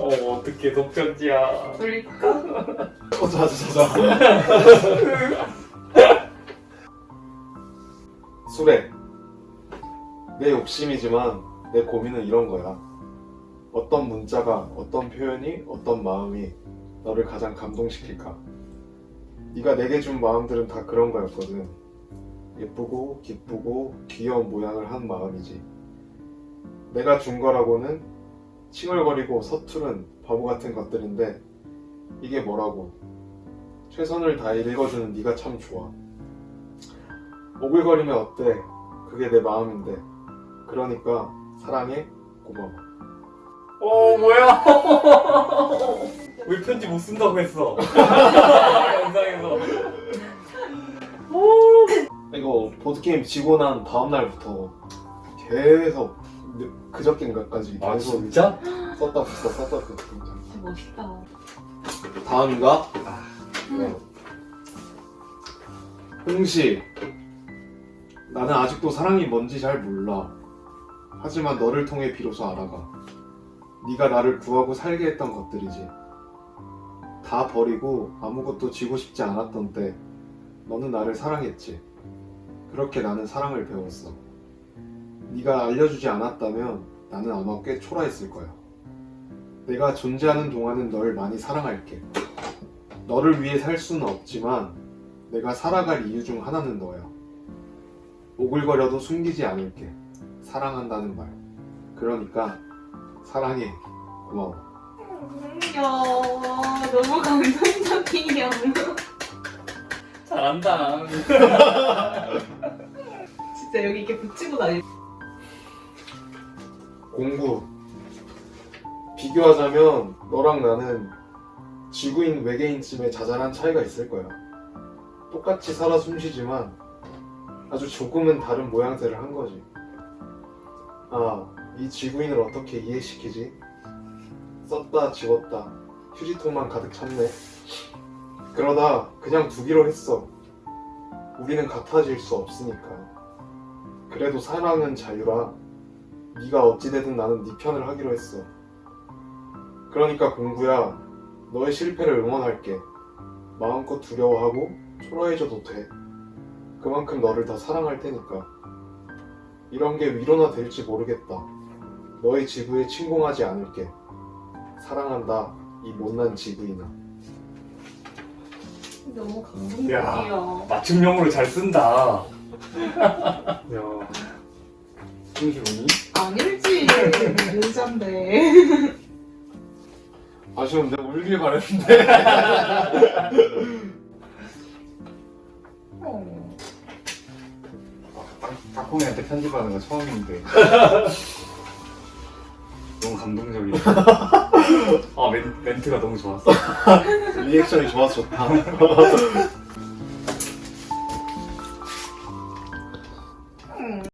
어 어떻게 독전지야 돌릴까? 어, 자자, 자자. 수레. 내 욕심이지만 내 고민은 이런 거야. 어떤 문자가, 어떤 표현이, 어떤 마음이 너를 가장 감동시킬까? 네가 내게 준 마음들은 다 그런 거였거든. 예쁘고 기쁘고 귀여운 모양을 한 마음이지. 내가 준 거라고는 칭얼거리고 서투른 바보 같은 것들인데 이게 뭐라고? 최선을 다해 읽어주는 네가 참 좋아. 오글거리면 어때? 그게 내 마음인데. 그러니까 사랑해, 고마워. 어 뭐야 왜 편지 못 쓴다고 했어 영상에서 이거 보드게임 지고 난 다음 날부터 계속 그저께인가까지 아 계속 진짜? 썼다 썼다 썼다 썼다. 진짜 멋있다. 다음인가? 음. 네. 홍시 나는 아직도 사랑이 뭔지 잘 몰라 하지만 너를 통해 비로소 알아가 네가 나를 구하고 살게 했던 것들이지 다 버리고 아무것도 쥐고 싶지 않았던 때 너는 나를 사랑했지 그렇게 나는 사랑을 배웠어 네가 알려주지 않았다면 나는 아마 꽤 초라했을 거야 내가 존재하는 동안은 널 많이 사랑할게 너를 위해 살 수는 없지만 내가 살아갈 이유 중 하나는 너야. 오글거려도 숨기지 않을게. 사랑한다는 말. 그러니까 사랑해. 고마워. 야 너무 감동적이야. 잘한다 진짜 여기 이렇게 붙이고 다니. 공부. 비교하자면 너랑 나는 지구인 외계인쯤의 자잘한 차이가 있을 거야. 똑같이 살아 숨쉬지만 아주 조금은 다른 모양새를 한 거지. 아, 이 지구인을 어떻게 이해시키지? 썼다 지웠다 휴지통만 가득 찼네. 그러다 그냥 두기로 했어. 우리는 같아질 수 없으니까. 그래도 사랑은 자유라. 네가 어찌되든 나는 네 편을 하기로 했어. 그러니까 공구야, 너의 실패를 응원할게. 마음껏 두려워하고 초라해져도 돼. 그만큼 너를 더 사랑할 테니까. 이런 게 위로나 될지 모르겠다. 너의 지구에 침공하지 않을게. 사랑한다, 이 못난 지구인아. 너무 감동적이야. 맞춤형으로 잘 쓴다 야 김기훈이? 아닐지 여잔데. 아쉬운데 울길 바랬는데. 어. 닭콩이한테 편집하는 거 처음인데 너무 감동적이야. 아 멘, 멘트가 너무 좋았어 리액션이 좋아서 좋다.